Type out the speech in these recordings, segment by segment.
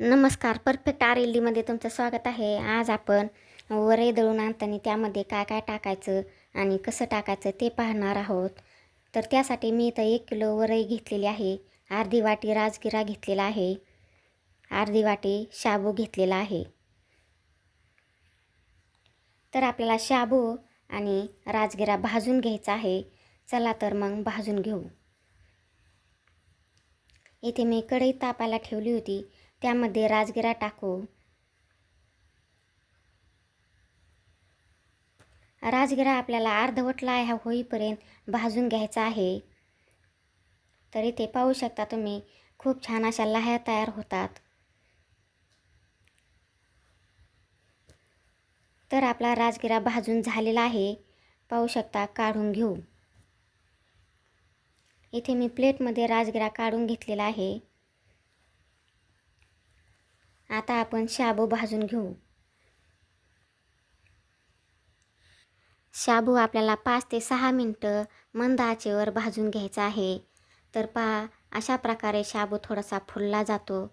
नमस्कार perfect R L डीमध्ये तुमचं स्वागत आहे. आज आपण वरे दळून आणताना त्यामध्ये काय काय टाकायचं आणि कसं टाकायचं ते पाहणार आहोत. तर त्यासाठी मी इथं एक किलो वरई घेतलेली आहे. अर्धी वाटी राजगिरा घेतलेला आहे. अर्धी वाटी शाबू घेतलेला आहे. तर आपल्याला शाबू आणि राजगिरा भाजून घ्यायचा आहे. चला तर मग भाजून घेऊ. इथे मी कढई तापायला ठेवली होती. त्यामध्ये राजगिरा टाकू. राजगिरा आपल्याला अर्धवट लाह्या होईपर्यंत भाजून घ्यायचा आहे. तर इथे पाहू शकता तुम्ही खूप छान अशा लाह्या तयार होतात. तर आपला राजगिरा भाजून झालेला आहे. पाहू शकता काढून घेऊ. इथे मी प्लेटमध्ये राजगिरा काढून घेतलेला आहे. आता आपण शाबू भाजून घेऊ. शाबू आपल्याला पाच ते सहा मिनटं मंद आचेवर भाजून घ्यायचा आहे. तर पहा अशा प्रकारे शाबू थोडासा फुलला जातो.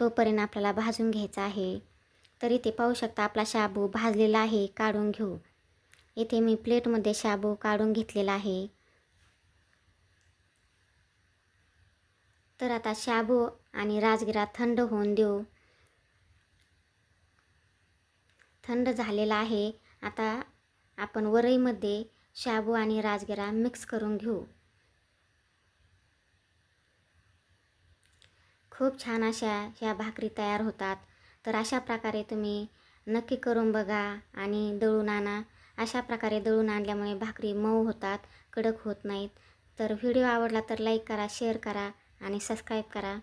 तोपर्यंत आपल्याला भाजून घ्यायचा आहे. तर इथे पाहू शकता आपला शाबू भाजलेला आहे काढून घेऊ. इथे मी प्लेटमध्ये शाबू काढून घेतलेला आहे. तर आता शाबू आणि राजगिरा थंड होऊन देऊ. थंड झालेला आहे. आता आपण वरईमध्ये शाबू आणि राजगिरा मिक्स करून घेऊ. खूप छान अशा ह्या भाकरी तयार होतात. तर अशा प्रकारे तुम्ही नक्की करून बघा आणि दळून आणा. अशा प्रकारे दळून आणल्यामुळे भाकरी मऊ होतात कडक होत नाहीत. तर व्हिडिओ आवडला तर लाईक करा शेअर करा आणि सबस्क्राईब करा.